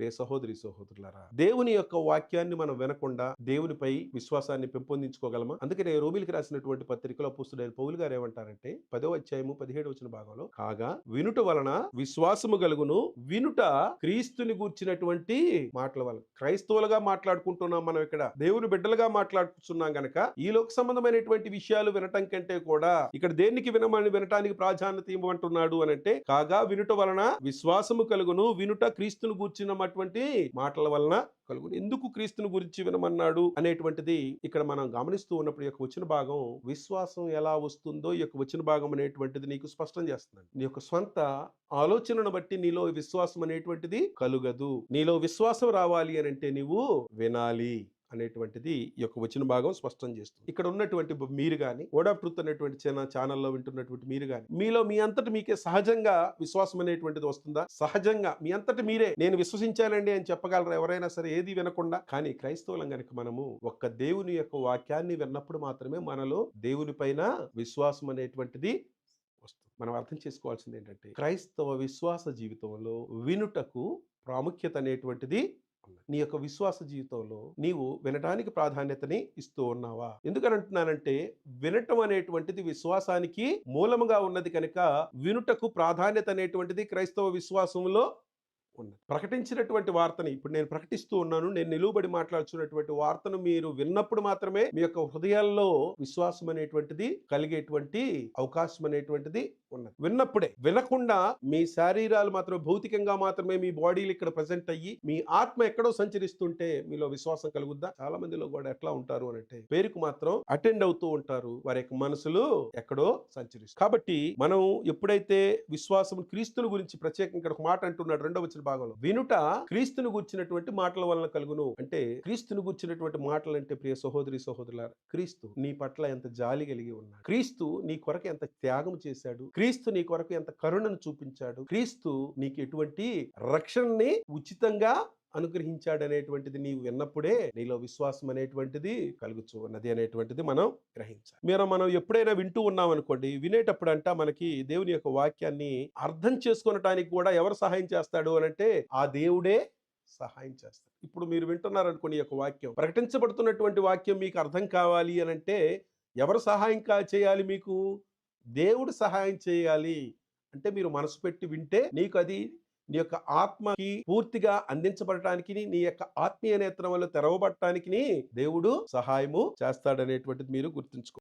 ప్రియ సహోదరి సహోదరులారా దేవుని యొక్క వాక్యాన్ని మనం వినకుండా దేవునిపై విశ్వాసాన్ని పెంపొందించుకోగలమా? అందుకనే రోమిలికి రాసినటువంటి పత్రికలో పుస్తుడైన పౌలు గారు ఏమంటారంటే పదో అధ్యాయము పదిహేడు వచ్చిన భాగంలో కాగా వినుట వలన విశ్వాసము కలుగును వినుట క్రీస్తుని గూర్చినటువంటి మాటల వలన. క్రైస్తవులుగా మాట్లాడుకుంటున్నాం మనం ఇక్కడ దేవుని బిడ్డలుగా మాట్లాడుతున్నాం గనక ఈ లోక సంబంధమైనటువంటి విషయాలు వినటం కంటే కూడా ఇక్కడ దేనికి వినమని వినటానికి ప్రాధాన్యత ఇవ్వమంటున్నాడు అని అంటే కాగా వినుట వలన విశ్వాసము కలుగును వినుట క్రీస్తును గూర్చినటువంటి మాటల వలన కలుగును. ఎందుకు క్రీస్తుని గురించి వినమన్నాడు అనేటువంటిది ఇక్కడ మనం గమనిస్తూ ఉన్నప్పుడు ఈ యొక్క వచ్చిన భాగం విశ్వాసం ఎలా వస్తుందో ఈ యొక్క వచ్చిన భాగం అనేటువంటిది నీకు స్పష్టం చేస్తుంది నీ యొక్క స్వంత ఆలోచనను బట్టి నీలో విశ్వాసం అనేటువంటిది కలుగదు. నీలో విశ్వాసం రావాలి అని అంటే నీవు వినాలి. అనేటువంటిది ఈ యొక్క వచ్చిన భాగం స్పష్టం చేస్తుంది. ఇక్కడ ఉన్నటువంటి మీరు కానీ ఓడా ట్రూత్ అనేటువంటి చిన్న ఛానల్లో వింటున్నటువంటి మీరు కానీ మీలో మీ అంతటి మీకే సహజంగా విశ్వాసం అనేటువంటిది వస్తుందా? సహజంగా మీ అంతటి మీరే నేను విశ్వసించానండి అని చెప్పగలరు ఎవరైనా సరే? ఏది వినకుండా. కానీ క్రైస్తవులం కనుక మనము ఒక్క దేవుని యొక్క వాక్యాన్ని విన్నప్పుడు మాత్రమే మనలో దేవుని పైన విశ్వాసం అనేటువంటిది వస్తుంది. మనం అర్థం చేసుకోవాల్సింది ఏంటంటే క్రైస్తవ విశ్వాస జీవితంలో వినుటకు ప్రాముఖ్యత అనేటువంటిది నీ యొక్క విశ్వాస జీవితంలో నీవు వినటానికి ప్రాధాన్యతని ఇస్తూ ఉన్నావా? ఎందుకని అంటున్నానంటే వినటం అనేటువంటిది విశ్వాసానికి మూలముగా ఉన్నది కనుక వినుటకు ప్రాధాన్యత అనేటువంటిది క్రైస్తవ విశ్వాసంలో ఉన్నది ప్రకటించినటువంటి వార్తని ఇప్పుడు నేను ప్రకటిస్తూ ఉన్నాను. నేను నిలువబడి మాట్లాడుచున్నటువంటి వార్తను మీరు విన్నప్పుడు మాత్రమే మీ యొక్క హృదయాల్లో విశ్వాసం అనేటువంటిది కలిగేటువంటి అవకాశం అనేటువంటిది ఉన్నది. విన్నప్పుడే వినకుండా మీ శారీరాలు మాత్రమే భౌతికంగా మాత్రమే మీ బాడీలు ఇక్కడ ప్రజెంట్ అయ్యి మీ ఆత్మ ఎక్కడో సంచరిస్తుంటే మీలో విశ్వాసం కలుగుద్దా? చాలా మందిలో కూడా ఎట్లా ఉంటారు అని అంటే పేరుకు మాత్రం అటెండ్ అవుతూ ఉంటారు. వారి యొక్క మనసులు ఎక్కడో సంచరిస్తారు కాబట్టి మనం ఎప్పుడైతే విశ్వాసం క్రీస్తుల గురించి ప్రత్యేకంగా ఇక్కడ ఒక మాట అంటున్నాడు రెండవ వచ్చిన భాగంలో. వినుట క్రీస్తుని గుర్చినటువంటి మాటల వలన కలుగును. అంటే క్రీస్తుని గుర్చినటువంటి మాటలు అంటే ప్రియ సహోదరి సహోదరుల క్రీస్తు నీ పట్ల ఎంత జాలి కలిగి ఉన్నాడు. క్రీస్తు నీ కొరకు ఎంత త్యాగం చేశాడు. క్రీస్తు నీ కొరకు ఎంత కరుణను చూపించాడు. క్రీస్తు నీకు ఎటువంటి రక్షణని ఉచితంగా అనుగ్రహించాడనేటువంటిది నీవు విన్నప్పుడే నీలో విశ్వాసం అనేటువంటిది కలుగుచు ఉన్నది అనేటువంటిది మనం గ్రహించాలి. మీరు మనం ఎప్పుడైనా వింటూ ఉన్నాం అనుకోండి వినేటప్పుడు అంట మనకి దేవుని యొక్క వాక్యాన్ని అర్థం చేసుకోనటానికి కూడా ఎవరు సహాయం చేస్తాడు అనంటే ఆ దేవుడే సహాయం చేస్తాడు. ఇప్పుడు మీరు వింటున్నారనుకోండి ఈ యొక్క వాక్యం ప్రకటించబడుతున్నటువంటి వాక్యం మీకు అర్థం కావాలి అని అంటే ఎవరు సహాయం కా చేయాలి మీకు? దేవుడు సహాయం చేయాలి. అంటే మీరు మనసు పెట్టి వింటే నీకు అది నీ యొక్క ఆత్మకి పూర్తిగా అందించబడటానికి నీ యొక్క ఆత్మీయ నేత్రం వల్ల తెరవబడటానికి దేవుడు సహాయము చేస్తాడనేటువంటిది మీరు గుర్తుంచుకో